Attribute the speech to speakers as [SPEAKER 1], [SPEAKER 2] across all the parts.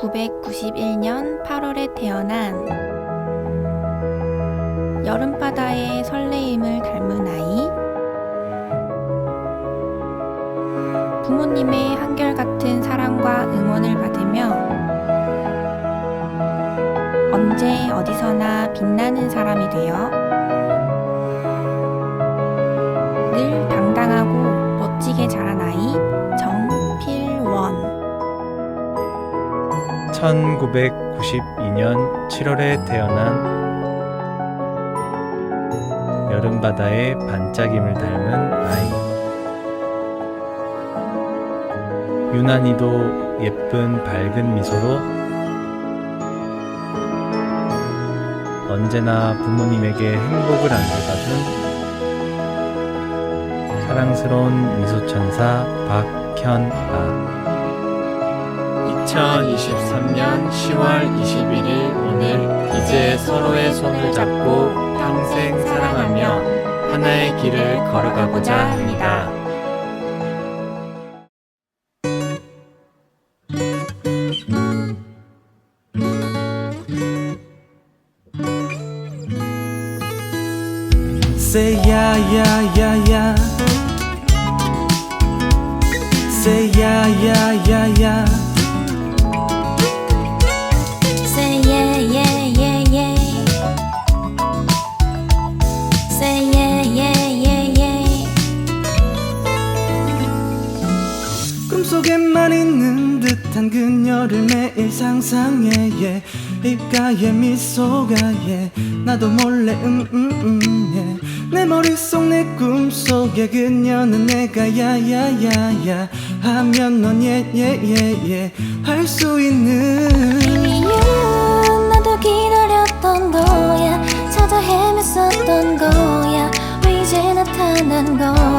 [SPEAKER 1] 1991년 8월에 태어난 여름바다의 설레임을 닮은 아이. 부모님의 한결같은 사랑과 응원을 받으며 언제 어디서나 빛나는 사람이 되어
[SPEAKER 2] 1992년 7월에 태어난 여름바다의 반짝임을 닮은 아이. 유난히도 예쁜 밝은 미소로 언제나 부모님에게 행복을 안겨다준 사랑스러운 미소천사 박현아 2023년 10월 21일 오늘 이제 서로의 손을 잡고 평생 사랑하며 하나의 길을 걸어가고자 합니다.
[SPEAKER 3] Yeah yeah 꿈속에만 있는 듯한 그녀를 매일 상상해 yeah. 입가에 미소가 yeah. 나도 몰래 음 음 음 yeah. 내 머릿속 내 꿈속에 그녀는 내가 야야야야 하면 넌 예예예예 할 수 있는
[SPEAKER 4] you 나도 기다렸던 거야 찾아 헤맸었던 거야 왜 이제 나타난 거야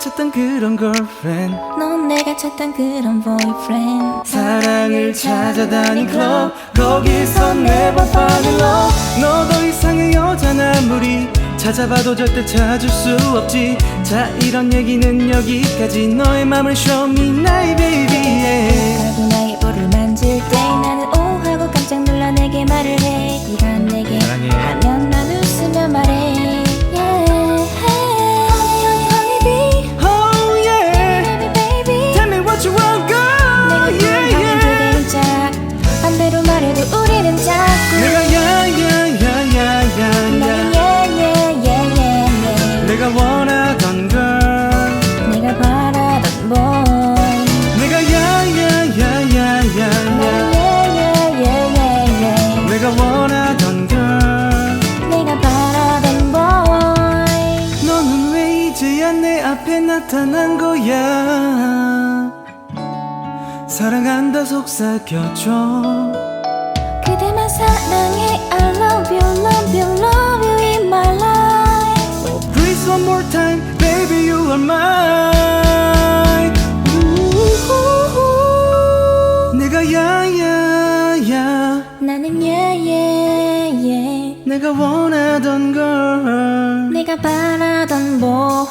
[SPEAKER 3] 찾던 그런 girlfriend.
[SPEAKER 4] 넌 내가 찾던 그런 boyfriend.
[SPEAKER 3] 사랑을 찾아다닌 클럽 거기서 never fall in love 너더 이상의 여자는 아무리 찾아봐도 절대 찾을 수 없지. 자 이런 얘기는 여기까지. 너의 맘을 show me 나의 baby yeah.
[SPEAKER 4] 나의 볼을 만질 때 나는
[SPEAKER 3] 나타난 거야 사랑한다 속삭여줘
[SPEAKER 4] 그대만 사랑해 I love you love you love you in my life
[SPEAKER 3] Oh please one more time baby you are mine 우후후. 내가 야야야
[SPEAKER 4] 나는 yeah
[SPEAKER 3] 내가 원하던 걸
[SPEAKER 4] 내가 바라던 boy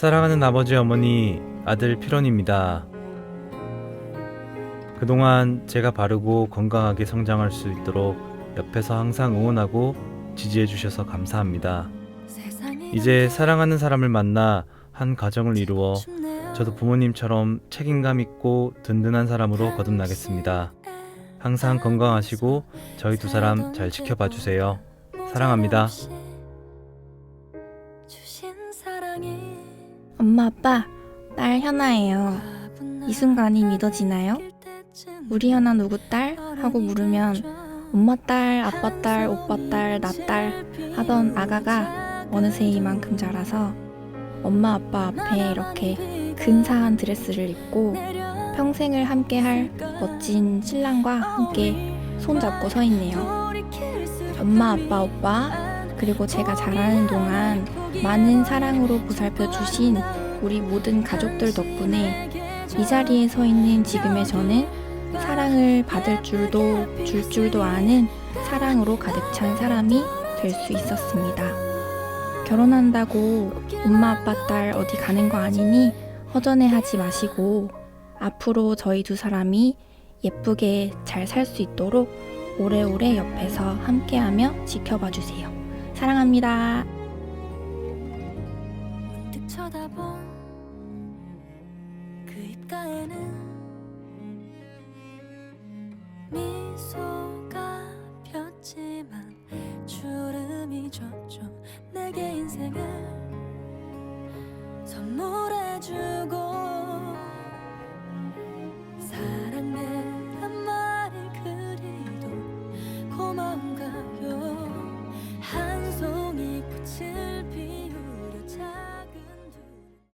[SPEAKER 2] 사랑하는 아버지 어머니 아들 피론입니다. 그동안 제가 바르고 건강하게 성장할 수 있도록 옆에서 항상 응원하고 지지해 주셔서 감사합니다. 이제 사랑하는 사람을 만나 한 가정을 이루어 저도 부모님처럼 책임감 있고 든든한 사람으로 거듭나겠습니다. 항상 건강하시고 저희 두 사람 잘 지켜봐 주세요. 사랑합니다.
[SPEAKER 4] 엄마 아빠 딸 현아예요. 이 순간이 믿어지나요? 우리 현아 누구 딸? 하고 물으면 엄마 딸, 아빠 딸, 오빠 딸, 나 딸 하던 아가가 어느새 이만큼 자라서 엄마 아빠 앞에 이렇게 근사한 드레스를 입고 평생을 함께할 멋진 신랑과 함께 손잡고 서 있네요. 엄마, 아빠, 오빠, 그리고 제가 자라는 동안 많은 사랑으로 보살펴 주신 우리 모든 가족들 덕분에 이 자리에 서 있는 지금의 저는 사랑을 받을 줄도 줄 줄도 아는 사랑으로 가득 찬 사람이 될 수 있었습니다. 결혼한다고 엄마 아빠 딸 어디 가는 거 아니니 허전해 하지 마시고 앞으로 저희 두 사람이 예쁘게 잘 살 수 있도록 오래오래 옆에서 함께하며 지켜봐 주세요. 사랑합니다.